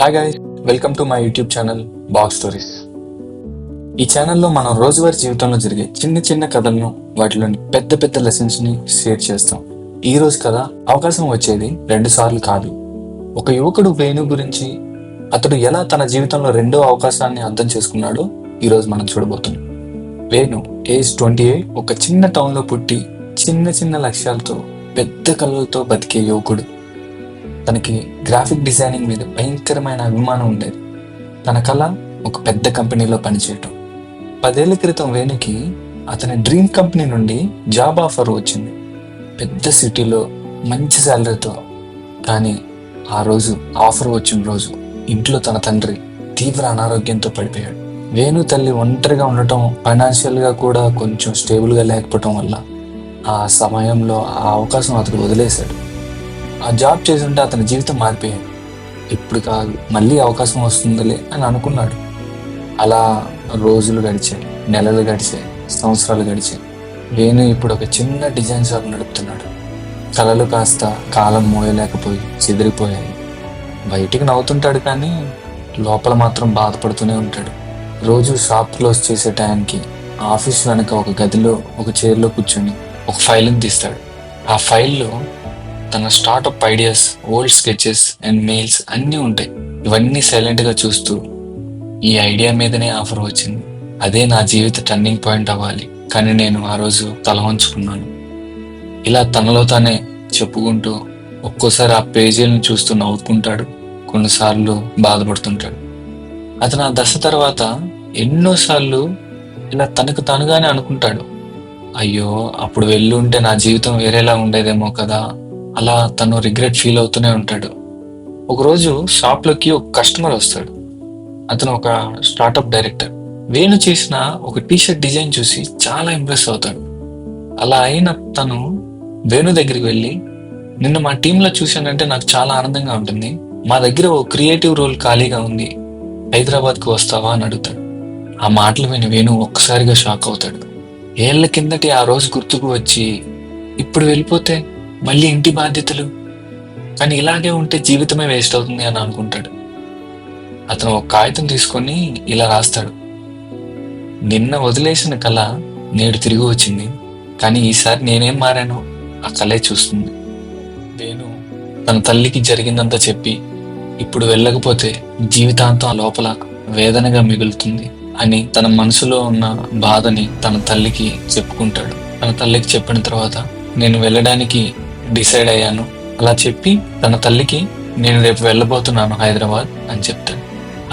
Hi guy welcome to my YouTube channel bag stories ఈ ఛానల్లో మనం రోజువారీ జీవితంలో జరిగే చిన్న చిన్న కథలను వాటిలోని పెద్ద పెద్ద లెసన్స్ని షేర్ చేస్తాం. ఈ రోజు కథ అవకాశం వచ్చేది రెండు సార్లు కాదు. ఒక యువకుడు వేణు గురించి అతడు ఎలా తన జీవితంలో రెండో అవకాశాన్ని అర్థం చేసుకున్నాడో ఈ రోజు మనం చూడబోతున్నాం. వేణు ఏజ్ ట్వంటీ ఎయిట్ ఒక చిన్న టౌన్లో పుట్టి చిన్న చిన్న లక్ష్యాలతో పెద్ద కళలతో బతికే యువకుడు. తనకి గ్రాఫిక్ డిజైనింగ్ మీద భయంకరమైన అభిమానం ఉండేది. తన కళ ఒక పెద్ద కంపెనీలో పనిచేయటం. పదేళ్ళ క్రితం వేణుకి అతని డ్రీమ్ కంపెనీ నుండి జాబ్ ఆఫర్ వచ్చింది. పెద్ద సిటీలో మంచి శాలరీతో కానీ ఆ రోజు ఆఫర్ వచ్చిన రోజు ఇంట్లో తన తండ్రి తీవ్ర అనారోగ్యంతో పడిపోయాడు. వేణు తల్లి ఒంటరిగా ఉండటం ఫైనాన్షియల్గా కూడా కొంచెం స్టేబుల్గా లేకపోవటం వల్ల ఆ సమయంలో ఆ అవకాశం అతడు వదిలేశాడు. ఆ జాబ్ చేస్తుంటే అతని జీవితం మారిపోయింది. ఇప్పుడు కాదు మళ్ళీ అవకాశం వస్తుందిలే అని అనుకున్నాడు. అలా రోజులు గడిచాయి నెలలు గడిచాయి సంవత్సరాలు గడిచాయి. వేణు ఇప్పుడు ఒక చిన్న డిజైన్ షాప్ నడుపుతున్నాడు. కళలు కాస్త కాలం మోయలేకపోయి చెదిరిపోయాయి. బయటికి నవ్వుతుంటాడు కానీ లోపల మాత్రం బాధపడుతూనే ఉంటాడు. రోజు షాప్ క్లోజ్ చేసే టైంకి ఆఫీస్ వెనక ఒక గదిలో ఒక చైర్లో కూర్చొని ఒక ఫైల్ని తీస్తాడు. ఆ ఫైల్లో తన startup ideas old sketches and mails అన్నీ ఉంటాయి. ఇవన్నీ సైలెంట్గా చూస్తూ ఈ ఐడియా మీదనే ఆఫర్ వచ్చింది. అదే నా జీవిత టర్నింగ్ పాయింట్ అవ్వాలి. కానీ నేను ఆ రోజు తల వంచుకున్నాను. ఇలా తనలో తానే చెప్పుకుంటూ ఒక్కోసారి ఆ పేజీలను చూస్తూ నవ్వుకుంటాడు. కొన్నిసార్లు బాధపడుతుంటాడు. అతను ఆ దశ తర్వాత ఎన్నోసార్లు ఇలా తనకు తనుగానే అనుకుంటాడు. అయ్యో అప్పుడు వెళ్ళి ఉంటే నా జీవితం వేరేలా ఉండేదేమో కదా. అలా తను రిగ్రెట్ ఫీల్ అవుతూనే ఉంటాడు. ఒకరోజు షాప్లోకి ఒక కస్టమర్ వస్తాడు. అతను ఒక స్టార్టప్ డైరెక్టర్. వేణు చేసిన ఒక టీషర్ట్ డిజైన్ చూసి చాలా ఇంప్రెస్ అవుతాడు. అలా అయిన తను వేణు దగ్గరికి వెళ్ళి నిన్న మా టీంలో చూశానంటే నాకు చాలా ఆనందంగా ఉంటుంది. మా దగ్గర ఓ క్రియేటివ్ రోల్ ఖాళీగా ఉంది. హైదరాబాద్కు వస్తావా? అని అడుగుతాడు. ఆ మాటలు విని వేణు ఒక్కసారిగా షాక్ అవుతాడు. ఏళ్ళ కిందటి ఆ రోజు గుర్తుకు వచ్చి ఇప్పుడు వెళ్ళిపోతే మళ్ళీ ఇంటి బాధ్యతలు. కానీ ఇలాగే ఉంటే జీవితమే వేస్ట్ అవుతుంది అని అనుకుంటాడు. అతను ఒక కాగితం తీసుకొని ఇలా రాస్తాడు. నిన్న వదిలేసిన కళ నేడు తిరిగి వచ్చింది. కానీ ఈసారి నేనేం మారాను ఆ కళే చూస్తుంది. వేణు తన తల్లికి జరిగిందంతా చెప్పి ఇప్పుడు వెళ్ళకపోతే జీవితాంతం ఆ లోపల వేదనగా మిగులుతుంది అని తన మనసులో ఉన్న బాధని తన తల్లికి చెప్పుకుంటాడు. తన తల్లికి చెప్పిన తర్వాత నేను వెళ్ళడానికి డిసైడ్ అయ్యాను. అలా చెప్పి తన తల్లికి నేను రేపు వెళ్ళబోతున్నాను హైదరాబాద్ అని చెప్తాడు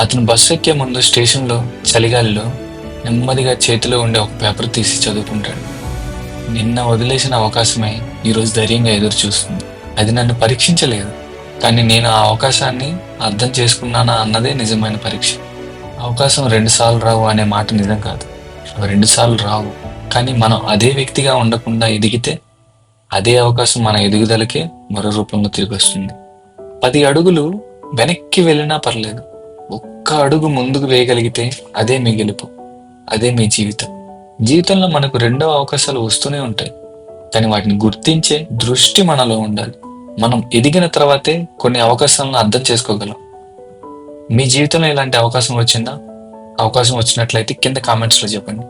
అతను బస్సు ఎక్కే ముందు స్టేషన్లో చలిగాలిలో నెమ్మదిగా చేతిలో ఉండే ఒక పేపర్ తీసి చదువుకుంటాడు. నిన్న వదిలేసిన అవకాశమే ఈరోజు ధైర్యంగా ఎదురు చూస్తుంది అది నన్ను పరీక్షించలేదు. కానీ నేను ఆ అవకాశాన్ని అర్థం చేసుకున్నానా అన్నదే నిజమైన పరీక్ష. అవకాశం రెండుసార్లు రావు అనే మాట నిజం కాదు. అవి రావు. కానీ మనం అదే వ్యక్తిగా ఉండకుండా ఎదిగితే అదే అవకాశం మన ఎదుగుదలకే మరో రూపంలో తిరిగి వస్తుంది పది అడుగులు వెనక్కి వెళ్ళినా పర్లేదు. ఒక్క అడుగు ముందుకు వేయగలిగితే అదే మీ గెలుపు అదే మీ జీవితం. జీవితంలో మనకు రెండో అవకాశాలు వస్తూనే ఉంటాయి. కానీ వాటిని గుర్తించే దృష్టి మనలో ఉండాలి. మనం ఎదిగిన తర్వాతే కొన్ని అవకాశాలను అర్థం చేసుకోగలం. మీ జీవితంలో ఇలాంటి అవకాశం వచ్చిందా? అవకాశం వచ్చినట్లయితే కింద కామెంట్స్లో చెప్పండి.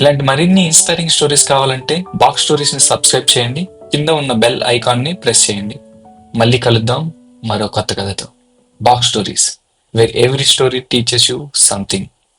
ఇలాంటి మరిన్ని ఇన్స్పైరింగ్ స్టోరీస్ కావాలంటే బాక్స్ స్టోరీస్ని సబ్స్క్రైబ్ చేయండి. కింద ఉన్న బెల్ ఐకాన్ని ప్రెస్ చేయండి. మళ్ళీ కలుద్దాం మరో కొత్త కథతో. Box stories where every story teaches you something